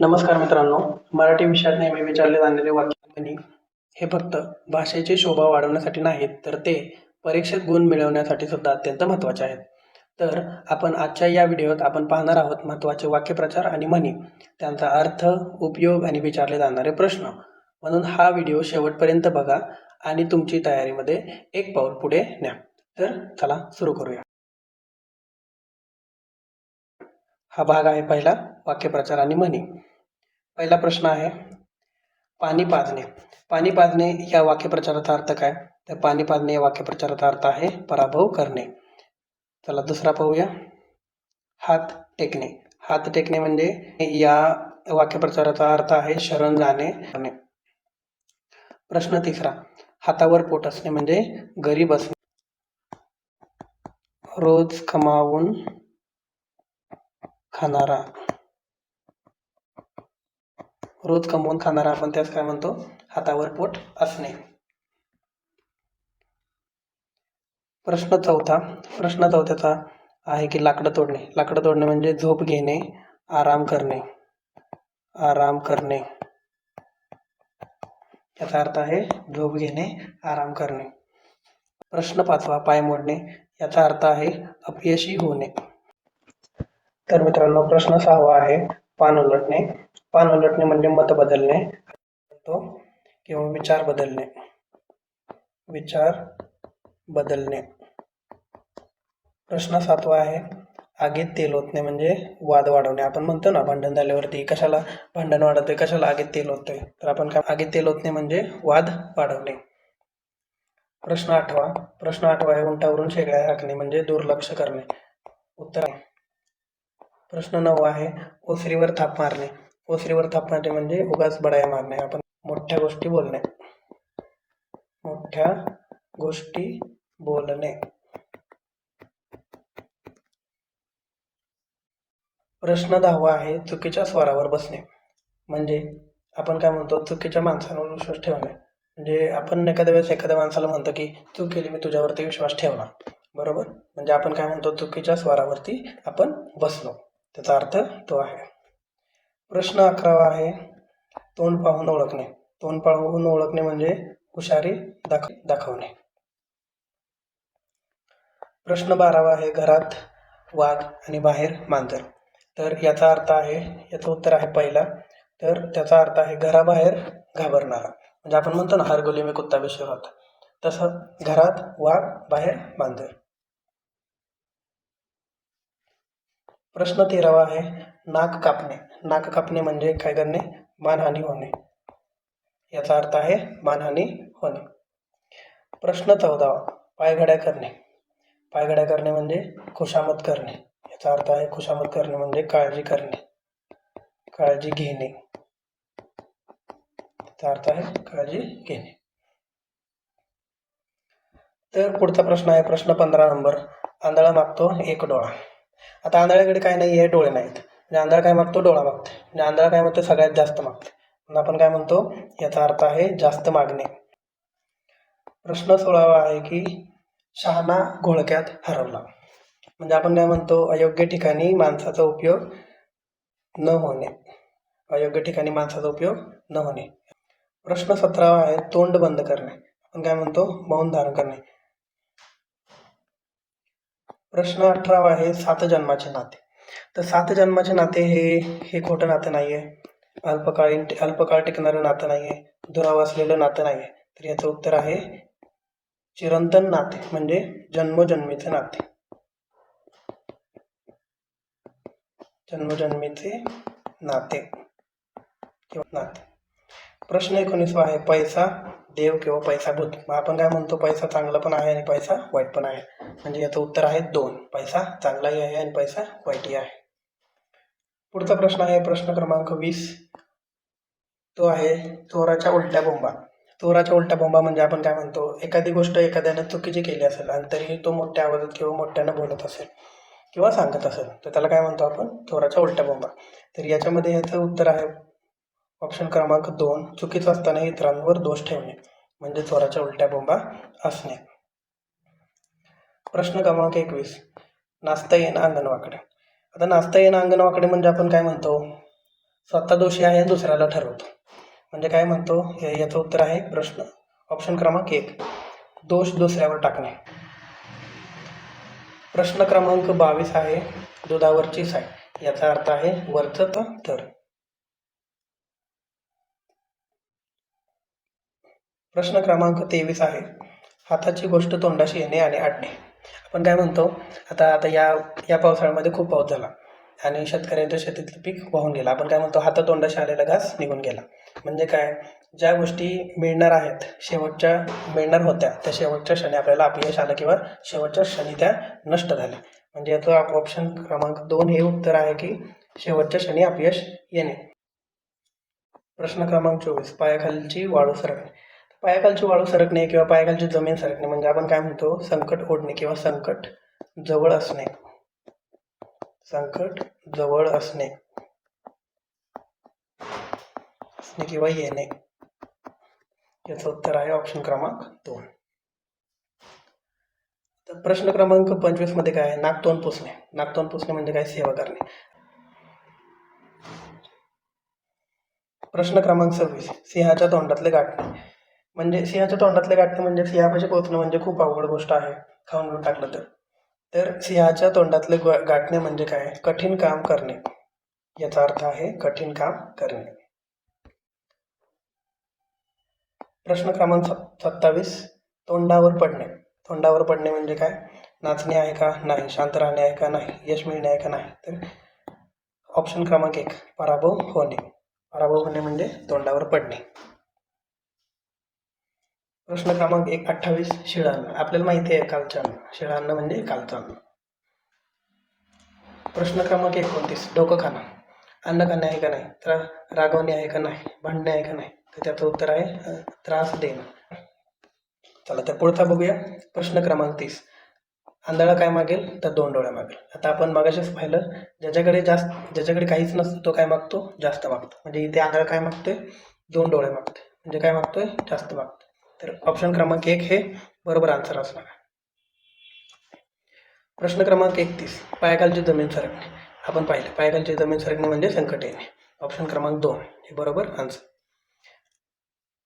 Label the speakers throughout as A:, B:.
A: नमस्कार मित्रांनो मराठी विषयात नेहमी विचारले जाणारे वाक्य हे फक्त भाषेची शोभा वाढवण्यासाठी नाहीत तर ते परीक्षेत गुण मिळवण्यासाठी सुद्धा अत्यंत महत्त्वाचे आहेत. तर आपण आजच्या या व्हिडिओत आपण पाहणार आहोत महत्त्वाचे वाक्यप्रचार आणि म्हणी. त्यांचा अर्थ उपयोग आणि विचारले जाणारे प्रश्न. म्हणून हा व्हिडिओ शेवटपर्यंत बघा आणि तुमची तयारीमध्ये एक पाऊल पुढे न्या. तर चला सुरू करूया. हा भाग आहे पहिला वाक्यप्रचार आणि म्हणी. पहिला प्रश्न आहे पाणी पाजणे. पाणी पाजणे या वाक्यप्रचाराचा अर्थ काय? तर पाणी पाजणे या वाक्यप्रचाराचा अर्थ आहे पराभव करणे. चला दुसरा पाहूया. हात टेकणे. हात टेकणे म्हणजे या वाक्यप्रचाराचा अर्थ आहे शरण जाणे. करणे प्रश्न तिसरा. हातावर पोट असणे म्हणजे गरीब असणे रोज कमावून खाणारा. रोज कमवून खाणारा आपण त्यास काय म्हणतो? हातावर पोट असणे. प्रश्न चौथा. प्रश्न चौथ्याचा आहे की लाकडं तोडणे. लाकडं तोडणे म्हणजे झोप घेणे आराम करणे. आराम करणे. याचा अर्थ आहे झोप घेणे आराम करणे. प्रश्न पाचवा. पाय मोडणे. याचा अर्थ आहे अपयशी होणे. तर मित्रांनो प्रश्न सहावा आहे पान उलटणे. पान उलटणे म्हणजे मत बदलणे. तो किंवा विचार बदलणे. विचार बदलणे. प्रश्न सातवा आहे आगीत तेल ओतणे म्हणजे वाद वाढवणे. आपण म्हणतो ना भांडण झाल्यावरती कशाला भांडण वाढवते कशाला आगीत तेल ओतते तर आपण काय आगीत तेल ओतणे म्हणजे वाद वाढवणे. प्रश्न आठवा. प्रश्न आठवा आहे उंटावरून शेगड्या राखणे म्हणजे दुर्लक्ष करणे. उत्तर आहे. प्रश्न नऊ आहे ओसरीवर थाप मारणे. ओसरीवर थाप मारणे म्हणजे उगाच बडाया मारणे. आपण मोठ्या गोष्टी बोलणे. मोठ्या गोष्टी बोलणे. प्रश्न दहावा आहे चुकीच्या स्वरावर बसणे. म्हणजे आपण काय म्हणतो चुकीच्या माणसांवर विश्वास ठेवणे. म्हणजे आपण एखाद्या वेळेस एखाद्या माणसाला म्हणतो की चूक केली मी तुझ्यावरती विश्वास ठेवला बरोबर? म्हणजे आपण काय म्हणतो चुकीच्या स्वरावरती आपण बसलो. त्याचा अर्थ तो आहे. प्रश्न अकरावा आहे. तोंड पाहून ओळखणे. तोंड पाहून ओळखणे म्हणजे हुशारी दाख दाखवणे. प्रश्न बारावा आहे. घरात वाघ आणि बाहेर मांजर. तर याचा अर्थ आहे याचं उत्तर आहे पहिला. तर त्याचा अर्थ आहे घराबाहेर घाबरणारा. म्हणजे आपण म्हणतो ना हरगोली मी कुत्ता भी होता तसं घरात वाघ बाहेर मांजर. प्रश्न तेरावा आहे नाक कापणे. नाक कापणे म्हणजे काय करणे? मानहानी होणे. याचा अर्थ आहे मानहानी होणे. प्रश्न चौदावा पायघड्या करणे. पायघड्या करणे म्हणजे खुशामत करणे. याचा अर्थ आहे खुशामत करणे म्हणजे काळजी करणे. काळजी घेणे. याचा अर्थ आहे काळजी घेणे. तर पुढचा प्रश्न आहे प्रश्न पंधरा नंबर. आंधळा मागतो एक डोळा. आता आंधळ्याकडे काय नाही आहे डोळे नाहीत. म्हणजे आंधळा काय मागतो? डोळा मागतो म्हणजे आंधळा काय म्हणतो? सगळ्यात जास्त मागते म्हणून आपण काय म्हणतो? याचा अर्थ आहे जास्त मागणे. प्रश्न सोळावा आहे की शहाणा घोळक्यात हरवला. म्हणजे आपण काय म्हणतो? अयोग्य ठिकाणी माणसाचा उपयोग न होणे. अयोग्य ठिकाणी माणसाचा उपयोग न होणे. प्रश्न सतरावा आहे तोंड बंद करणे. आपण काय म्हणतो? मौन धारण करणे. प्रश्न अठरावा आहे सात जन्माचे नाते. तर सात जन्माचे नाते हे हे खोटं नातं नाही आहे अल्पकालीन अल्पकाळ टिकणारं नातं नाही आहे दुराव असलेलं नातं नाही आहे तर याचं उत्तर आहे चिरंतन नाते म्हणजे जन्मजन्मीचे नाते. जन्मजन्मीचे नाते. किंवा नाते. प्रश्न एकोणीसवा आहे पैसा देव किंवा पैसा भूत मग आपण काय म्हणतो पैसा चांगला पण आहे आणि पैसा वाईट पण आहे. म्हणजे याचं उत्तर आहे दोन. पैसा चांगलाही आहे आणि पैसा वाईटही आहे. पुढचा प्रश्न आहे प्रश्न क्रमांक वीस. तो आहे चोराच्या उलट्या बोंबा. चोराच्या उलट्या बोंबा म्हणजे आपण काय म्हणतो एखादी गोष्ट एखाद्यानं चुकीची केली असेल आणि तरीही तो मोठ्या आवाजात किंवा मोठ्यानं बोलत असेल किंवा सांगत असेल तर त्याला काय म्हणतो आपण चोराच्या उलट्या बोंबा. तर याच्यामध्ये याचं उत्तर आहे ऑप्शन क्रमांक दोन चुकीचं असताना इतरांवर दोष ठेवणे म्हणजे चोराच्या उलट्या बोंबा असणे. प्रश्न क्रमांक एकवीस नाचता येणं अंगणवाकडे. आता नाचता येणं अंगणवाकडे म्हणजे आपण काय म्हणतो? स्वतः दोषी आहे दुसऱ्याला ठरवतो. म्हणजे काय म्हणतो? हे- याचं उत्तर आहे प्रश्न. ऑप्शन क्रमांक एक दोष दुसऱ्यावर टाकणे. प्रश्न क्रमांक बावीस आहे दुधावरची साय. याचा अर्थ आहे वरचं तर. प्रश्न क्रमांक तेवीस आहे. हाताची गोष्ट तोंडाशी येणे आणि आडणे. आपण काय म्हणतो? आता आता या या पावसाळ्यामध्ये खूप पाऊस झाला. आणि शेतकऱ्यांच्या शेतीतलं पीक वाहून गेलं. आपण काय म्हणतो? हाता तोंडाशी आलेला घास निघून गेला. म्हणजे काय? ज्या गोष्टी मिळणार आहेत शेवटच्या मिळणार होत्या त्या शेवटच्या क्षणी आपल्याला अपयश आलं किंवा शेवटच्या क्षणी त्या नष्ट झाल्या. म्हणजे याचं ऑप्शन क्रमांक दोन हे उत्तर आहे की शेवटच्या क्षणी अपयश येणे. प्रश्न क्रमांक चोवीस. पायाखालची वाळू सरकणे. पायाखालची वाळू सरकणे किंवा पायाखालची जमीन सरकणे म्हणजे आपण काय म्हणतो? संकट ओढणे किंवा संकट जवळ असणे. संकट जवळ असणे. असणे किंवा येणे. याचं उत्तर आहे ऑप्शन क्रमांक दोन. तर प्रश्न क्रमांक पंचवीसमध्ये काय आहे? नाकतोंड पुसणे. नाकतोंड पुसणे म्हणजे काय? सेवा करणे. प्रश्न क्रमांक सव्वीस. सिंहाच्या तोंडातले गाठणे. म्हणजे सिंहाच्या तोंडातले गाठणे म्हणजे सिंहापाशी पोहोचणं म्हणजे खूप अवघड गोष्ट आहे खाऊन टाकलं तर. तर सिंहाच्या तोंडातले ग- गाठणे म्हणजे काय? कठीण काम करणे. याचा अर्थ आहे कठीण काम करणे. प्रश्न क्रमांक सत्तावीस. तोंडावर पडणे. तोंडावर पडणे म्हणजे काय? नाचणे आहे का? नाही. शांत राहणे आहे का? नाही. यश मिळणे आहे का? नाही. तर ऑप्शन क्रमांक एक. पराभव होणे. पराभव होणे म्हणजे तोंडावर पडणे. प्रश्न क्रमांक एक अठ्ठावीस शिळान्न आपल्याला माहिती आहे कालचान अन्न शिळान्न म्हणजे कालचान प्रश्न क्रमांक एकोणतीस डोकं खाणं अन्न खाणे आहे का नाही? तर रागवणे आहे का नाही? भांडणे आहे का नाही? तर त्याचं उत्तर आहे त्रास देणं. चला तर पुढचा बघूया. प्रश्न क्रमांक तीस. आंधळा काय मागेल? तर दोन डोळ्या मागेल. आता आपण मागाशीच पाहिलं ज्याच्याकडे जास्त ज्याच्याकडे काहीच नसतं तो काय मागतो? जास्त मागतो. म्हणजे इथे आंधळा काय मागतोय? दोन डोळे मागतोय. म्हणजे काय मागतोय? जास्त मागतोय. तर ऑप्शन क्रमांक एक हे बरोबर आन्सर असणार आहे. प्रश्न क्रमांक एकतीस पायाखालची जमीन सरकणे. आपण पाहिलं पायाखालची जमीन सरकणे म्हणजे संकट येणे. ऑप्शन क्रमांक दोन हे बरोबर आन्सर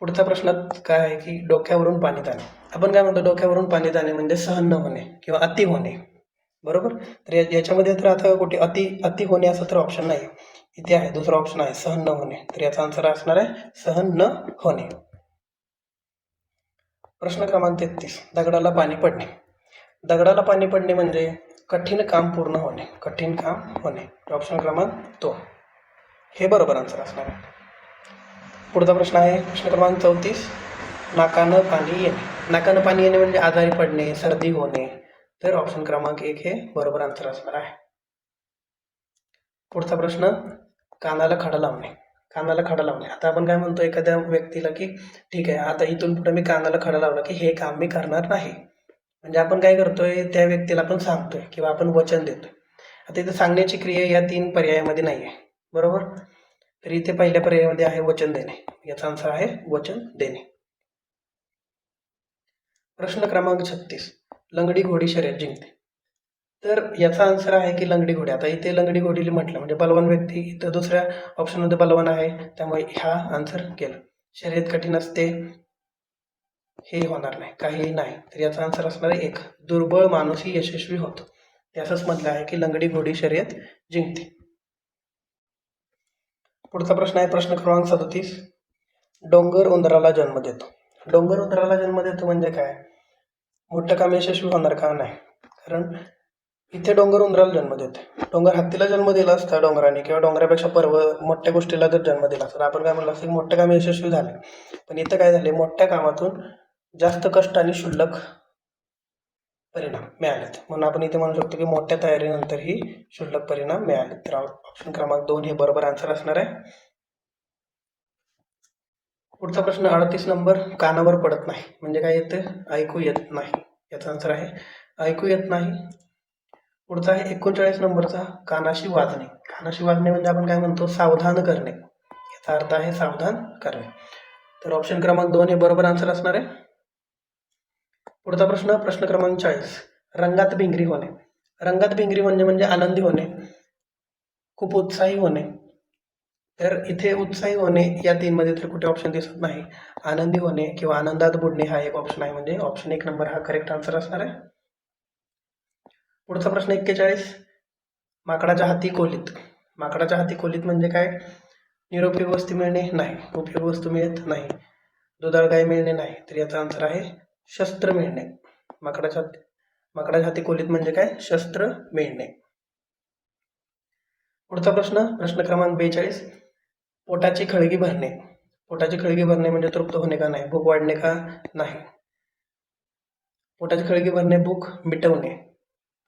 A: पुढचा प्रश्नात काय आहे की डोक्यावरून पाणी जाणे. आपण काय म्हणतो डोक्यावरून पाणी जाणे म्हणजे सहन न होणे किंवा अति होणे. बरोबर? तर या- याच्यामध्ये तर आता कुठे अति अति होणे असं तर ऑप्शन नाही. इथे आहे दुसरा ऑप्शन आहे सहन न होणे. तर याचा आन्सर असणार आहे सहन न होणे. प्रश्न क्रमांक तेहतीस. दगडाला पाणी पडणे. दगडाला पाणी पडणे म्हणजे कठीण काम पूर्ण होणे. कठीण काम होणे. ऑप्शन क्रमांक दोन. हे बरोबर आन्सर असणार आहे. पुढचा प्रश्न आहे. प्रश्न क्रमांक चौतीस. नाकानं पाणी येणे. नाकानं पाणी येणे म्हणजे आजारी पडणे सर्दी होणे. तर ऑप्शन क्रमांक एक हे बरोबर आन्सर असणार आहे. पुढचा प्रश्न कानाला खडा लावणे. कानाला खडा लावणे. आता आपण काय म्हणतो एखाद्या व्यक्तीला की ठीक आहे आता इथून पुढे मी कानाला खडा लावला की हे काम मी करणार नाही. म्हणजे आपण काय करतोय त्या व्यक्तीला आपण सांगतोय किंवा आपण वचन देतोय. आता इथे सांगण्याची क्रिया या तीन पर्यायामध्ये नाही आहे बरोबर? तर इथे पहिल्या पर्यायामध्ये आहे वचन देणे. याचा आन्सर आहे वचन देणे. प्रश्न क्रमांक छत्तीस. लंगडी घोडी शर्यत जिंकते. तर याचा आन्सर आहे की लंगडी घोडी. आता इथे लंगडी घोडीली म्हटलं म्हणजे बलवान व्यक्ती इथं दुसऱ्या ऑप्शनमध्ये बलवान आहे त्यामुळे ह्या आन्सर केला. शर्यत कठीण असते हे होणार नाही काहीही नाही. तर याचा आन्सर असणार आहे एक दुर्बळ माणूसही यशस्वी होतो. त्याचंच म्हटलं आहे की लंगडी घोडी शर्यत जिंकते. पुढचा प्रश्न आहे प्रश्न क्रमांक सदतीस. डोंगर उंदराला जन्म देतो. डोंगर उंदराला जन्म देतो म्हणजे काय? मोठं काम यशस्वी होणार का? नाही. कारण इथे डोंगर उंदराला जन्म देते डोंगर हत्तीला जन्म दिला असता डोंगराने किंवा डोंगरापेक्षा पर्व मोठ्या गोष्टीला जर जन्म दिला असता आपण काय म्हणलं असतं की मोठं काम यशस्वी झाले. पण इथं काय झाले? मोठ्या कामातून जास्त कष्ट आणि शुल्लक परिणाम मिळालेत. म्हणून आपण इथे म्हणू शकतो की मोठ्या तयारीनंतरही शुल्लक परिणाम मिळाले तर ऑप्शन क्रमांक दोन हे बरोबर आन्सर असणार आहे. पुढचा प्रश्न अडतीस नंबर कानावर पडत नाही. म्हणजे काय येतं? ऐकू येत नाही. याचा आन्सर आहे ऐकू येत नाही. पुढचा आहे एकोणचाळीस नंबरचा कानाशी वाजणे कानाशी वाजणे म्हणजे आपण काय म्हणतो? सावधान करणे. याचा अर्थ आहे सावधान करणे. तर ऑप्शन क्रमांक दोन हे बरोबर आन्सर असणार आहे. पुढचा प्रश्न प्रश्न क्रमांक चाळीस. रंगात भिंगरी होणे. रंगात भिंगरी म्हणजे म्हणजे आनंदी होणे. खूप उत्साही होणे. तर इथे उत्साही होणे या तीनमध्ये तर कुठे ऑप्शन दिसत नाही. आनंदी होणे किंवा आनंदात बुडणे हा एक ऑप्शन आहे. म्हणजे ऑप्शन एक नंबर हा करेक्ट आन्सर असणार आहे. पुढचा प्रश्न एक्केचाळीस. माकडाच्या हाती कोलीत माकडाच्या हाती कोलीत म्हणजे काय? निरुपयोगी वस्तू मिळणे नाही. उपयोग वस्तू मिळत नाही. दुधाळ गाय मिळणे नाही. तर याचा आन्सर आहे शस्त्र मिळणे. माकडाच्या हाती माकडाच्या हाती कोलीत म्हणजे काय? शस्त्र मिळणे. पुढचा प्रश्न प्रश्न क्रमांक बेचाळीस. पोटाची खळगी भरणे. पोटाची खळगी भरणे म्हणजे तृप्त होणे का नाही? भूक वाढणे का नाही? पोटाची खळगी भरणे भूक मिटवणे.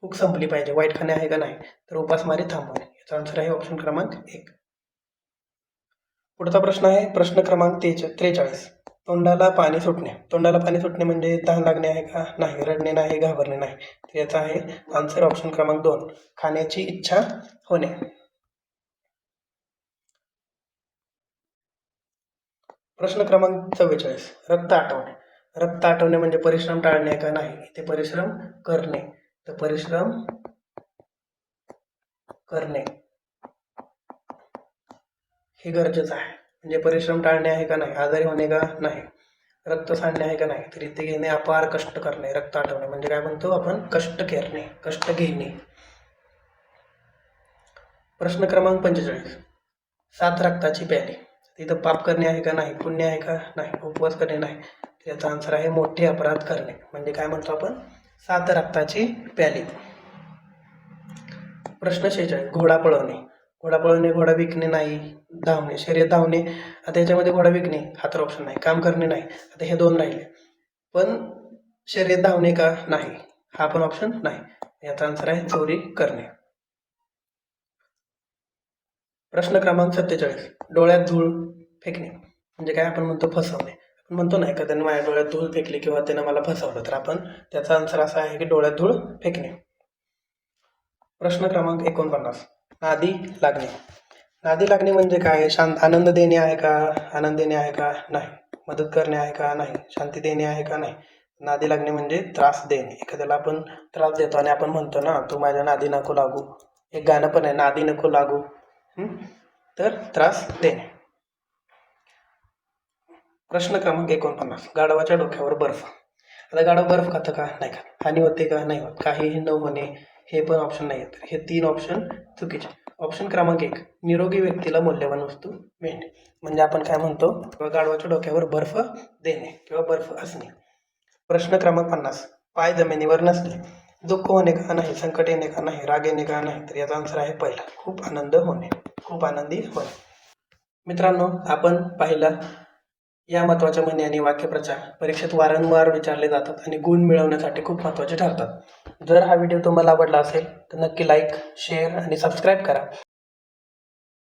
A: भूक संपली पाहिजे. वाईट खाणे आहे का नाही? तर उपासमारी थांबवणे याचा आन्सर आहे ऑप्शन क्रमांक एक. पुढचा प्रश्न आहे प्रश्न क्रमांक तेच त्रेचाळीस. तोंडाला पाणी सुटणे. तोंडाला पाणी सुटणे म्हणजे तहान लागणे आहे का? नाही. रडणे नाही घाबरणे नाही. तर याचा आहे आन्सर ऑप्शन क्रमांक दोन. खाण्याची इच्छा होणे. प्रश्न क्रमांक चव्वेचाळीस. रक्त आठवणे. रक्त आठवणे म्हणजे परिश्रम टाळणे का नाही? इथे परिश्रम करणे. तर परिश्रम करणे हे गरजेचं आहे. म्हणजे परिश्रम टाळणे आहे का नाही? आजारी होणे का नाही? रक्त सांडणे आहे का नाही? तर इथे घेणे अपार कष्ट करणे रक्त आठवणे म्हणजे काय म्हणतो आपण? कष्ट करणे कष्ट घेणे. प्रश्न क्रमांक पंचेचाळीस. सात रक्ताची प्याली. तिथं पाप करणे आहे का नाही? पुण्य आहे का नाही? उपवास करणे नाही. त्याचा आन्सर आहे मोठे अपराध करणे. म्हणजे काय म्हणतो आपण? सात रक्ताची प्याली. प्रश्न शेहेचाळीस घोडा पळवणे. घोडा पळवणे घोडा विकणे नाही. धावणे. शर्यत धावणे. आता याच्यामध्ये घोडा विकणे हा तर ऑप्शन नाही. काम करणे नाही. आता हे दोन राहिले. पण शर्यत धावणे का नाही? हा पण ऑप्शन नाही. याचा आन्सर आहे चोरी करणे. प्रश्न क्रमांक सत्तेचाळीस. डोळ्यात धूळ फेकणे. म्हणजे काय? आपण म्हणतो फसवणे. म्हणतो ना एखाद्याने माझ्या डोळ्यात धूळ फेकली किंवा त्यानं मला फसवलं तर आपण त्याचा आन्सर असा आहे की डोळ्यात धूळ फेकणे. प्रश्न क्रमांक एकोणपन्नास. नादी लागणे. नादी लागणे म्हणजे काय? शांत आनंद देणे आहे का? आनंद देणे आहे का? नाही. मदत करणे आहे का? नाही. शांती देणे आहे का? नाही. नादी लागणे म्हणजे त्रास देणे. एखाद्याला आपण त्रास देतो आणि आपण म्हणतो ना तू माझ्या नादी नको लागू. एक गाणं पण आहे नादी नको लागू. तर त्रास देणे. प्रश्न क्रमांक एकोणपन्नास. गाढवाच्या डोक्यावर बर्फ. आता गाढव बर्फ खातं का? नाही का हानी होते का? नाही होत. काहीही न होणे हे पण ऑप्शन नाही आहेत. हे तीन ऑप्शन चुकीचे. ऑप्शन क्रमांक एक. निरोगी व्यक्तीला मौल्यवान वस्तू मिळणे म्हणजे आपण काय म्हणतो? किंवा गाढवाच्या डोक्यावर बर्फ देणे किंवा बर्फ असणे. प्रश्न क्रमांक पन्नास. पाय जमिनीवर नसणे. दुःख होणे का? नाही. संकट येणे का? नाही. राग येणे का? नाही. तर याचा आन्सर आहे पहिला. खूप आनंद होणे. खूप आनंदी होणे. मित्रांनो आपण पाहिलं या महत्त्वाच्या म्हणी आणि वाक्यप्रचार परीक्षेत वारंवार विचारले जातात आणि गुण मिळवण्यासाठी खूप महत्त्वाचे ठरतात. जर हा व्हिडिओ तुम्हाला आवडला असेल तर नक्की लाईक शेअर आणि सबस्क्राईब करा.